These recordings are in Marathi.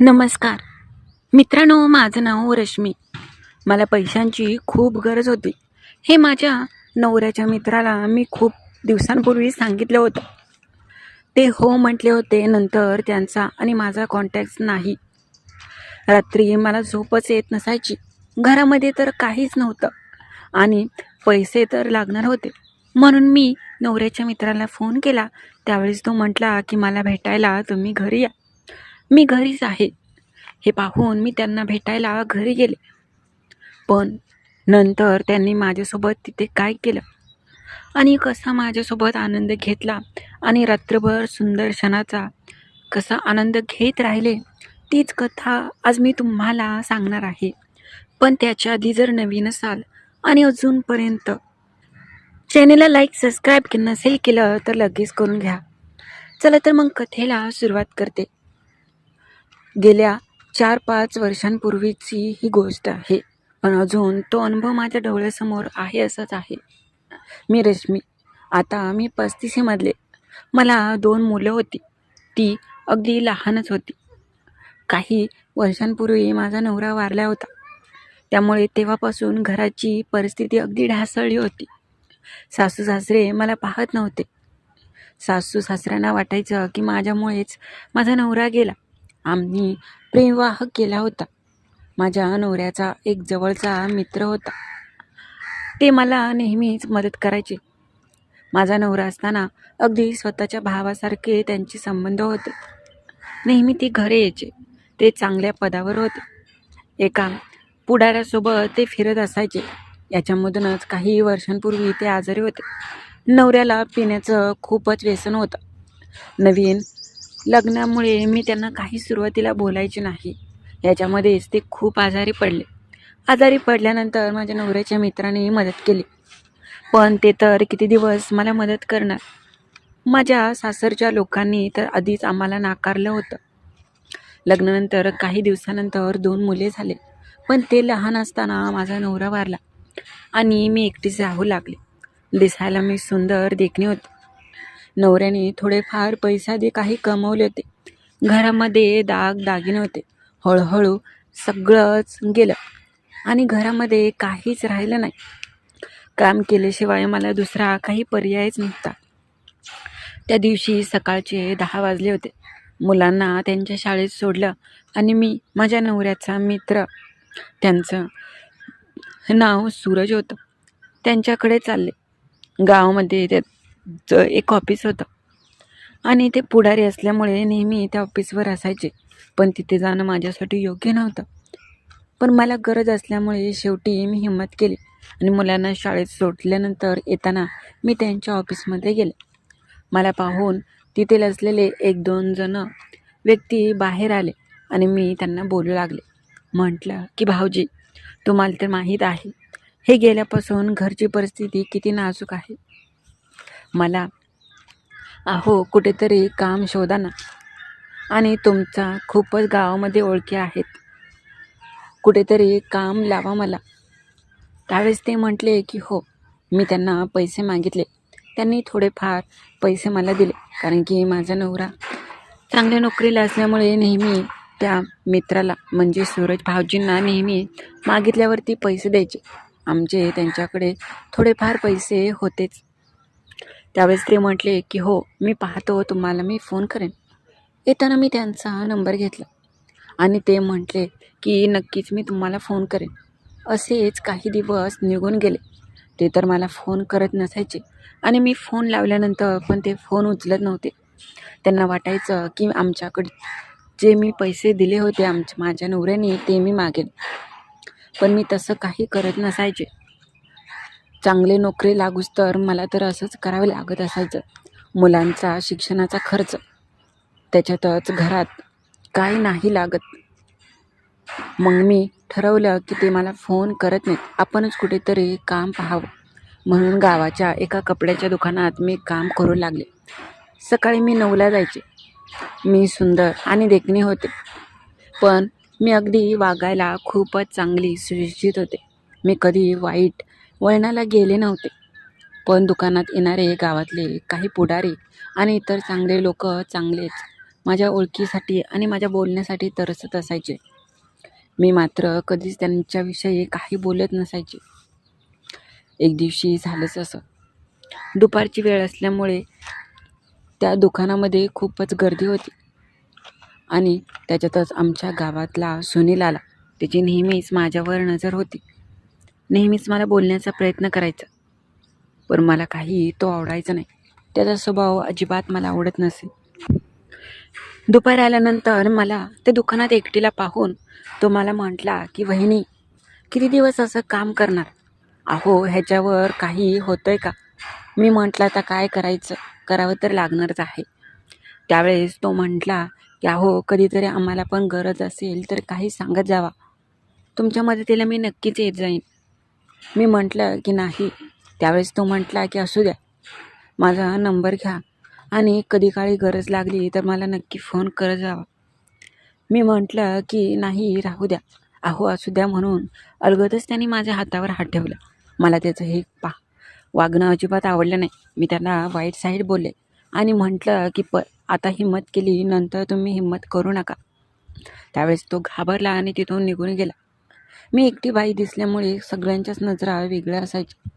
नमस्कार. मित्रांनो माझं नाव रश्मी. मला पैशांची खूप गरज होती. हे माझ्या नवऱ्याच्या मित्राला मी खूप दिवसांपूर्वी सांगितलं होतं. ते हो म्हटले होते नंतर त्यांचा आणि माझा कॉन्टॅक्ट नाही. रात्री मला झोपच येत नसायची. घरामध्ये तर काहीच नव्हतं आणि पैसे तर लागणार होते. म्हणून मी नवऱ्याच्या मित्राला फोन केला. त्यावेळेस तो म्हटला की मला भेटायला तुम्ही घरी या. मी घरीच आहे. हे पाहून मी त्यांना भेटायला घरी गेले. पण नंतर त्यांनी माझ्यासोबत तिथे काय केलं? आणि कसा माझ्यासोबत आनंद घेतला? आणि रात्रभर सुंदर क्षणाचा कसा आनंद घेत राहिले? तीच कथा आज मी तुम्हाला सांगणार आहे. पण त्याच्या आधी जर नवीन असाल आणि अजूनपर्यंत चॅनेलला लाईक सबस्क्राईब नसेल केलं तर लगेच करून घ्या. चला तर मग कथेला सुरुवात करते. गेल्या चार पाच वर्षांपूर्वीची ही गोष्ट आहे. पण अजून तो अनुभव माझ्या डोळ्यासमोर आहे असंच आहे. मी रश्मी. आता मी पस्तीशीमधले मला दोन मुलं होती. ती अगदी लहानच होती. काही वर्षांपूर्वी माझा नवरा वारला होता. त्यामुळे तेव्हापासून घराची परिस्थिती अगदी ढासळली होती. सासू सासरे मला पाहत नव्हते. सासू सासऱ्यांना वाटायचं की माझ्यामुळेच माझा नवरा गेला. आम्ही प्रेमविवाह केला होता. माझ्या नवऱ्याचा एक जवळचा मित्र होता. ते मला नेहमीच मदत करायचे. माझा नवरा असताना अगदी स्वतःच्या भावासारखे त्यांचे संबंध होते. नेहमी ते घरे यायचे. ते चांगल्या पदावर होते. एका पुढाऱ्यासोबत ते फिरत असायचे. याच्यामधूनच काही वर्षांपूर्वी ते आजारी होते. नवऱ्याला पिण्याचं खूपच व्यसन होतं. नवीन लग्नामुळे मी त्यांना काही सुरुवातीला बोलायचे नाही. याच्यामध्येच ते खूप आजारी पडले. आजारी पडल्यानंतर माझ्या नवऱ्याच्या मित्राने मदत केली. पण ते तर किती दिवस मला मदत करणार? माझ्या सासरच्या लोकांनी तर आधीच आम्हाला नाकारलं होतं. लग्नानंतर काही दिवसानंतर दोन मुले झाले पण ते लहान असताना माझा नवरा वारला आणि मी एकटीच राहू लागले. दिसायला मी सुंदर देखणी होते. नवऱ्याने थोडेफार पैसा दे काही कमवले होते घरामध्ये दाग दागिने होते हळूहळू सगळंच गेलं. आणि घरामध्ये काहीच राहिलं नाही. काम केल्याशिवाय मला दुसरा काही पर्यायच नव्हता. त्या दिवशी सकाळचे दहा वाजले होते. मुलांना त्यांच्या शाळेत सोडलं आणि मी माझ्या नवऱ्याचा मित्र त्यांचं नाव सूरज होतं त्यांच्याकडे चालले. गावामध्ये त्याचं एक ऑफिस होतं. आणि ते पुढारी असल्यामुळे नेहमी त्या ऑफिसवर असायचे. पण तिथे जाणं माझ्यासाठी योग्य नव्हतं. पण मला गरज असल्यामुळे शेवटी मी हिंमत केली. आणि मुलांना शाळेत सोडल्यानंतर येताना मी त्यांच्या ऑफिसमध्ये गेले. मला पाहून तिथे असलेले एक दोन जण व्यक्ती बाहेर आले आणि मी त्यांना बोलू लागले. म्हटलं की भाऊजी तुम्हाला तर माहीत आहे. हे गेल्यापासून घरची परिस्थिती किती नाजूक आहे. मला अहो कुठेतरी काम शोधा ना. आणि तुमचा खूपच गावामध्ये ओळखी आहेत. कुठेतरी काम लावा मला. त्यावेळेस ते म्हटले की हो मी त्यांना पैसे मागितले. त्यांनी थोडेफार पैसे मला दिले कारण की माझा नवरा चांगल्या नोकरीला असल्यामुळे नेहमी त्या मित्राला म्हणजे सूरज भाऊजींना नेहमी मागितल्यावरती पैसे द्यायचे. आमचे त्यांच्याकडे थोडेफार पैसे होतेच. त्यावेळेस ते म्हटले की हो मी पाहतो तुम्हाला मी फोन करेन. येताना मी त्यांचा नंबर घेतला. आणि ते म्हटले की नक्कीच मी तुम्हाला फोन करेन. असेच काही दिवस निघून गेले. ते तर मला फोन करत नसायचे. आणि मी फोन लावल्यानंतर पण ते फोन उचलत नव्हते. त्यांना वाटायचं की आमच्याकडे जे मी पैसे दिले होते आमच्या माझ्या नवऱ्याने ते मी मागेन. पण मी तसं काही करत नसायचे. चांगले नोकरी लागूच तर मला तर असंच करावं लागत असायचं. मुलांचा शिक्षणाचा खर्च त्याच्यातच घरात काही नाही लागत. मग मी ठरवलं की ते मला फोन करत नाहीत. आपणच कुठेतरी काम पाहावं. म्हणून गावाच्या एका कपड्याच्या दुकानात मी काम करू लागले. सकाळी मी नऊला जायचे. मी सुंदर आणि देखणी होते. पण मी अगदी वागायला खूपच चांगली सुशिक्षित होते. मी कधी वाईट वळणाला गेले नव्हते. पण दुकानात येणारे गावातले काही पुढारी आणि इतर चांगले लोक चांगलेच माझ्या ओळखीसाठी आणि माझ्या बोलण्यासाठी तरसत असायचे. मी मात्र कधीच त्यांच्याविषयी काही बोलत नसायचे. एक दिवशी झालंच असं. दुपारची वेळ असल्यामुळे त्या दुकानामध्ये खूपच गर्दी होती आणि त्याच्यातच आमच्या गावातला सुनील आला. त्याची नेहमीच माझ्यावर नजर होती. नेहमीच मला बोलण्याचा प्रयत्न करायचा. पण मला काही तो आवडायचा नाही. त्याचा स्वभाव अजिबात मला आवडत नसे. दुपार आल्यानंतर मला त्या दुकानात एकटीला पाहून तो मला म्हटला की वहिनी किती दिवस असं काम करणार? अहो ह्याच्यावर काही होतं आहे का? मी म्हटलं आता काय करायचं? करावं तर लागणारच आहे. त्यावेळेस तो म्हटला की अहो कधीतरी आम्हाला पण गरज असेल तर काही सांगत जावा. तुमच्या मदतीला मी नक्कीच येत जाईन. मी म्हटलं की नाही. त्यावेळेस तो म्हटला की असू द्या. माझा नंबर घ्या. आणि कधी काळी गरज लागली तर मला नक्की फोन करत जावा मी म्हटलं की नाही राहू द्या. अहो असू द्या म्हणून अलगदच त्यांनी माझ्या हातावर हात ठेवला. मला त्याचं हे पा. वागणं अजिबात आवडलं नाही. मी त्यांना वाईट साईड बोलले. आणि म्हटलं की प आता हिंमत केली नंतर तुम्ही हिंमत करू नका. त्यावेळेस तो घाबरला आणि तिथून निघून गेला. मी एकटी बाई दिसल्यामुळे सगळ्यांच्याच नजरा वेगळ्या असायच्या.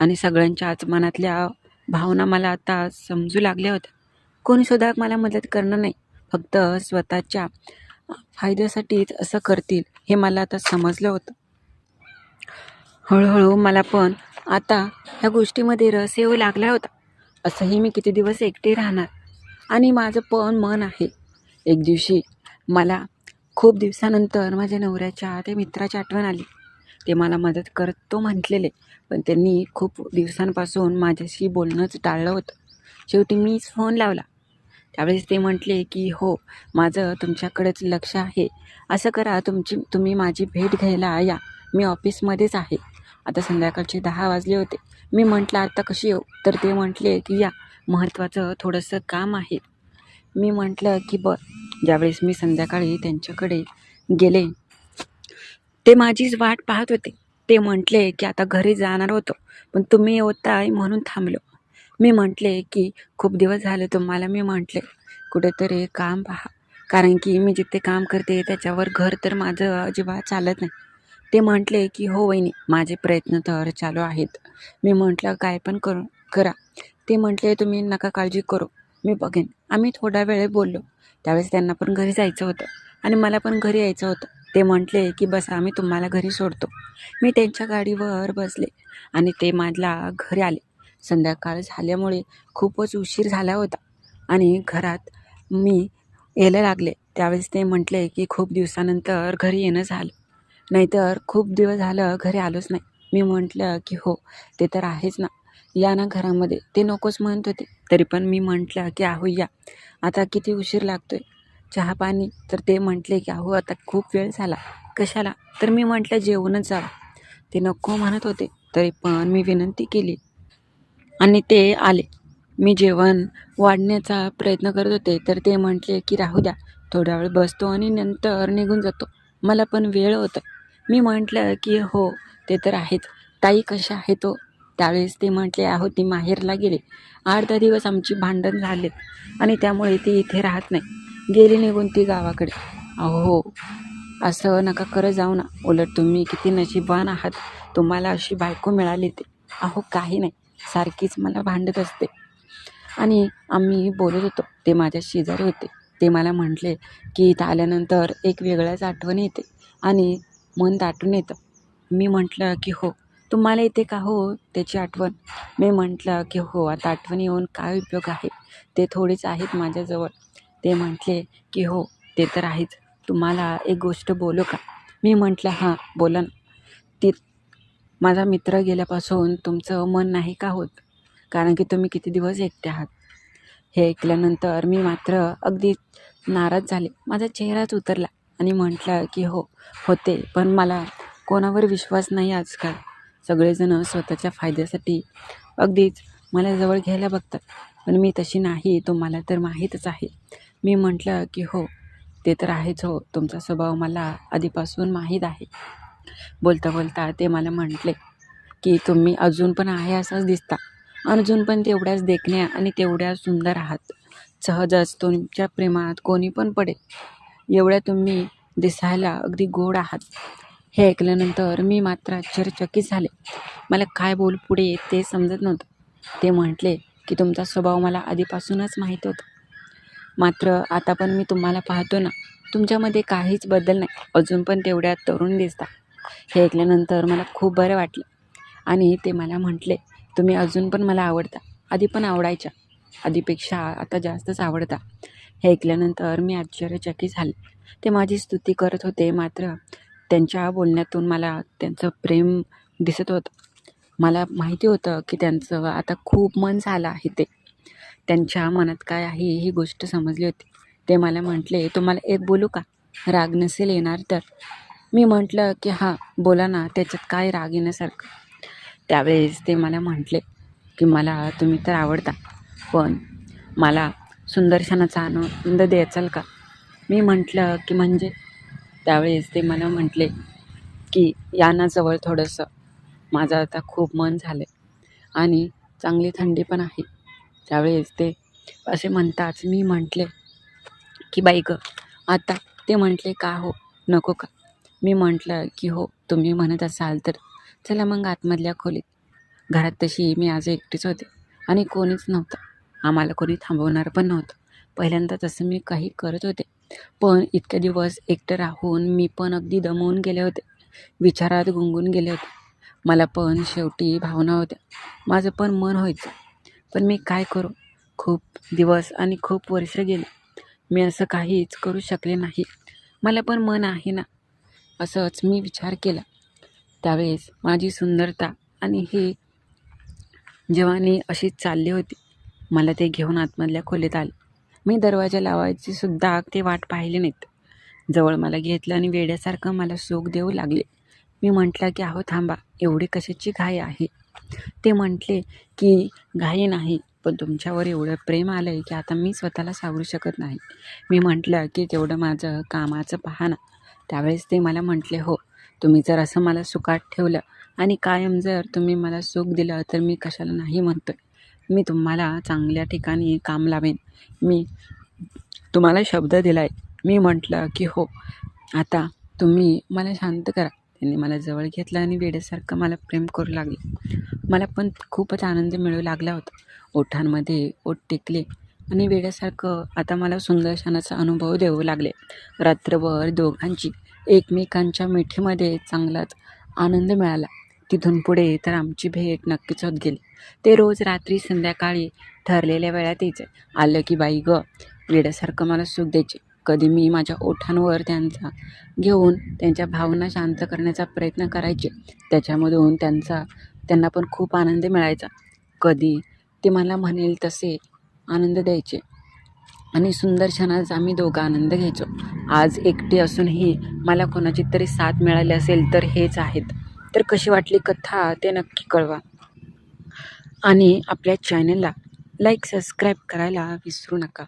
आणि सगळ्यांच्याच मनातल्या भावना मला आता समजू लागल्या होत्या. कोणीसुद्धा मला मदत करणार नाही. फक्त स्वतःच्या फायद्यासाठीच असं करतील हे मला आता समजलं होतं. हळूहळू मला पण आता ह्या गोष्टीमध्ये रस येऊ लागला होता. असंही मी किती दिवस एकटे राहणार? आणि माझं पण मन आहे. एक दिवशी मला खूप दिवसानंतर माझ्या नवऱ्याच्या ते मित्राची आठवण आली. ते मला मदत करतो म्हटलेले पण त्यांनी खूप दिवसांपासून माझ्याशी बोलणंच टाळलं होतं. शेवटी मीच फोन लावला. त्यावेळेस ते म्हटले की हो माझं तुमच्याकडेच लक्ष आहे. असं करा तुमची तुम्ही माझी भेट घ्यायला या. मी ऑफिसमध्येच आहे. आता संध्याकाळचे दहा वाजले होते. मी म्हटलं आता कशी येऊ? तर ते म्हटले की या महत्त्वाचं थोडंसं काम आहे. मी म्हटलं की बर. ज्यावेळेस मी संध्याकाळी त्यांच्याकडे गेले ते माझीच वाट पाहत होते. ते म्हटले की आता घरी जाणार होतो पण तुम्ही येताय म्हणून थांबलो. मी म्हटले की खूप दिवस झाले तुम्हाला मी म्हटले. कुठेतरी काम पहा कारण की मी जिथे काम करते त्याच्यावर घर तर माझं अजिबात चालत नाही. ते म्हटले की हो वहिनी माझे प्रयत्न तर चालू आहेत. मी म्हटलं काय पण करू करा. ते म्हटले तुम्ही नका काळजी करू मी बघेन. आम्ही थोडा वेळ बोललो. त्यावेळेस त्यांना पण घरी जायचं होतं. आणि मला पण घरी यायचं होतं. ते म्हटले की बस आम्ही तुम्हाला घरी सोडतो. मी त्यांच्या गाडीवर बसले आणि ते माझ्या घरी आले. संध्याकाळ झाल्यामुळे खूपच उशीर झाला होता आणि घरात मी यायला लागले. त्यावेळेस ते म्हटले की खूप दिवसानंतर घरी येणं झालं. नाहीतर खूप दिवस झालं घरी आलोच नाही. मी म्हटलं की हो ते तर आहेच ना. या ना घरामध्ये. ते नकोच म्हणत होते. तरी पण मी म्हटलं की आहो या. आता किती उशीर लागतोय. चहा पाणी. तर ते म्हटले की अहो आता खूप वेळ झाला. कशाला? तर मी म्हटलं जेवणच जावं. ते नको म्हणत होते. तरी पण मी विनंती केली. आणि ते आले. मी जेवण वाढण्याचा प्रयत्न करत होते. तर ते म्हटले की राहू द्या. थोडा वेळ बसतो आणि नंतर निघून जातो. मला पण वेळ होतं मी म्हटलं की हो ते तर आहेच. ताई कशा आहे तो? त्यावेळेस ते म्हटले अहो ती माहेरला गेले. आठ दहा दिवस आमची भांडण झालेत आणि त्यामुळे ती इथे राहत नाही. गेली निघून ती गावाकडे. अहो असं नका करत जाऊ ना. उलट तुम्ही किती नशीबवान आहात. तुम्हाला अशी बायको मिळाली ते. अहो काही नाही. सारखीच मला भांडत असते. आणि आम्ही बोलत होतो. ते माझ्या शेजारी होते. ते मला म्हटले की इथं आल्यानंतर एक वेगळ्याच आठवण येते आणि मन दाटून येतं. मी म्हटलं की हो. तुम्हाला येते का हो? त्याची आठवण. मी म्हटलं की हो आता आठवण येऊन काय उपयोग आहे ते थोडेच आहेत माझ्याजवळ. ते म्हटले की हो ते तर आहेच. तुम्हाला एक गोष्ट बोलू का? मी म्हटलं हां बोला ना. ती माझा मित्र गेल्यापासून तुमचं मन नाही का होत? कारण की तुम्ही किती दिवस एकटे आहात? हे ऐकल्यानंतर मी मात्र अगदी नाराज झाले. माझा चेहराच उतरला आणि म्हटलं की हो होते. पण मला कोणावर विश्वास नाही आजकाल. सगळेजण स्वतःच्या फायद्यासाठी अगदीच मला जवळ घ्यायला बघतात. पण मी तशी नाही तुम्हाला तर माहीतच आहे. मी म्हटलं की हो ते तर आहेच हो तुमचा स्वभाव मला आधीपासून माहीत आहे. बोलता बोलता ते मला म्हटले की तुम्ही अजून पण आहे असंच दिसता. अजून पण तेवढ्याच देखण्या आणि तेवढ्या सुंदर आहात. सहजच तुमच्या प्रेमात कोणी पण पडेल. एवढ्या तुम्ही दिसायला अगदी गोड आहात. हे ऐकल्यानंतर मी मात्र आश्चर्यचकित झाले. मला काय बोल पुढे ते समजत नव्हतं. ते म्हटले की तुमचा स्वभाव मला आधीपासूनच माहीत होता. मात्र आता पण मी तुम्हाला पाहतो ना तुमच्यामध्ये काहीच बदल नाही. अजून पण तेवढ्या तरुण दिसता. हे ऐकल्यानंतर मला खूप बरं वाटलं. आणि ते मला म्हटले तुम्ही अजून पण मला आवडता. आधी पण आवडायच्या. आधीपेक्षा आता जास्तच आवडता. हे ऐकल्यानंतर मी आश्चर्यचकित झाले. ते माझी स्तुती करत होते मात्र त्यांच्या बोलण्यातून मला त्यांचं प्रेम दिसत होतं. मला माहिती होतं की त्यांचं आता खूप मन झालं आहे ते. त्यांच्या मनात काय आहे ही गोष्ट समजली होती. ते मला म्हटले तुम्हाला एक बोलू का? राग नसेल येणार तर. मी म्हटलं की हां बोला ना त्याच्यात काय राग येण्यासारखं? त्यावेळेस ते मला म्हटले की मला तुम्ही तर आवडता पण मला सुंदरशनाचा आनंद द्याचाल का? मी म्हटलं की म्हणजे? त्यावेळेस ते मला म्हटले की या ना जवळ थोडंसं. माझं आता खूप मन झालं आहे आणि चांगली थंडी पण आहे. त्यावेळेस ते असे म्हणताच मी म्हटले की बाई गं आता ते म्हटले का हो? नको का? मी म्हटलं की हो तुम्ही म्हणत असाल तर. चला मग आतमधल्या खोलीत. घरात तशी मी आज एकटीच होते आणि कोणीच नव्हतं. आम्हाला कोणी थांबवणार पण नव्हतं. पहिल्यांदा तसं मी काही करत होते. पण इतके दिवस एकटं राहून मी पण अगदी दमवून गेले होते. विचारात गुंगून गेले होते. मला पण शेवटी भावना होत्या. माझं पण मन व्हायचं. पण मी काय करू? खूप दिवस आणि खूप वर्ष गेले. मी असं काहीच करू शकले नाही. मला पण मन आहे ना? असंच मी विचार केला. त्यावेळेस माझी सुंदरता आणि ही जवानी अशीच चालली होती. मला ते घेऊन आतमधल्या खोलीत आले. मी दरवाजा लावायची सुद्धा ते वाट पाहिली नाहीत. जवळ मला घेतलं आणि वेड्यासारखं मला सुख देऊ लागले. मी म्हटलं की अहो थांबा एवढी कशाची घाई आहे? ते म्हटले की घाई नाही पण तुमच्यावर एवढं प्रेम आलं आहे की आता मी स्वतःला सावरू शकत नाही. मी म्हटलं की तेवढं माझं कामाचं पहा ना. त्यावेळेस ते मला म्हटले हो तुम्ही जर असं मला सुखात ठेवलं आणि कायम जर तुम्ही मला सुख दिलं तर मी कशाला नाही म्हणतो मी तुम्हाला चांगल्या ठिकाणी काम लावेन. मी तुम्हाला शब्द दिला आहे मी म्हटलं की हो आता तुम्ही मला शांत करा. त्यांनी मला जवळ घेतलं आणि वेड्यासारखं मला प्रेम करू लागले. मला पण खूपच आनंद मिळू लागला होता. ओठांमध्ये ओठ टेकले आणि वेड्यासारखं आता मला सुंदर क्षणाचा अनुभव देऊ लागले. रात्रभर दोघांची एकमेकांच्या मिठीमध्ये चांगलाच आनंद मिळाला. तिथून पुढे तर आमची भेट नक्कीच होत गेली. ते रोज रात्री संध्याकाळी ठरलेल्या वेळात यायचे. आलं की बाई ग वेड्यासारखं मला सुख द्यायचे. कधी मी माझ्या ओठांवर त्यांचा घेऊन त्यांच्या भावना शांत करण्याचा प्रयत्न करायचे. त्याच्यामधून त्यांचा त्यांना पण खूप आनंद मिळायचा. कधी ते मला म्हणेल तसे आनंद द्यायचे. आणि सुंदर क्षणाचा आम्ही दोघं आनंद घ्यायचो. आज एकटी असूनही मला कोणाची तरी साथ मिळाली असेल तर हेच आहेत. तर कशी वाटली कथा ते नक्की कळवा. आणि आपल्या चॅनलला लाईक सबस्क्राईब करायला विसरू नका.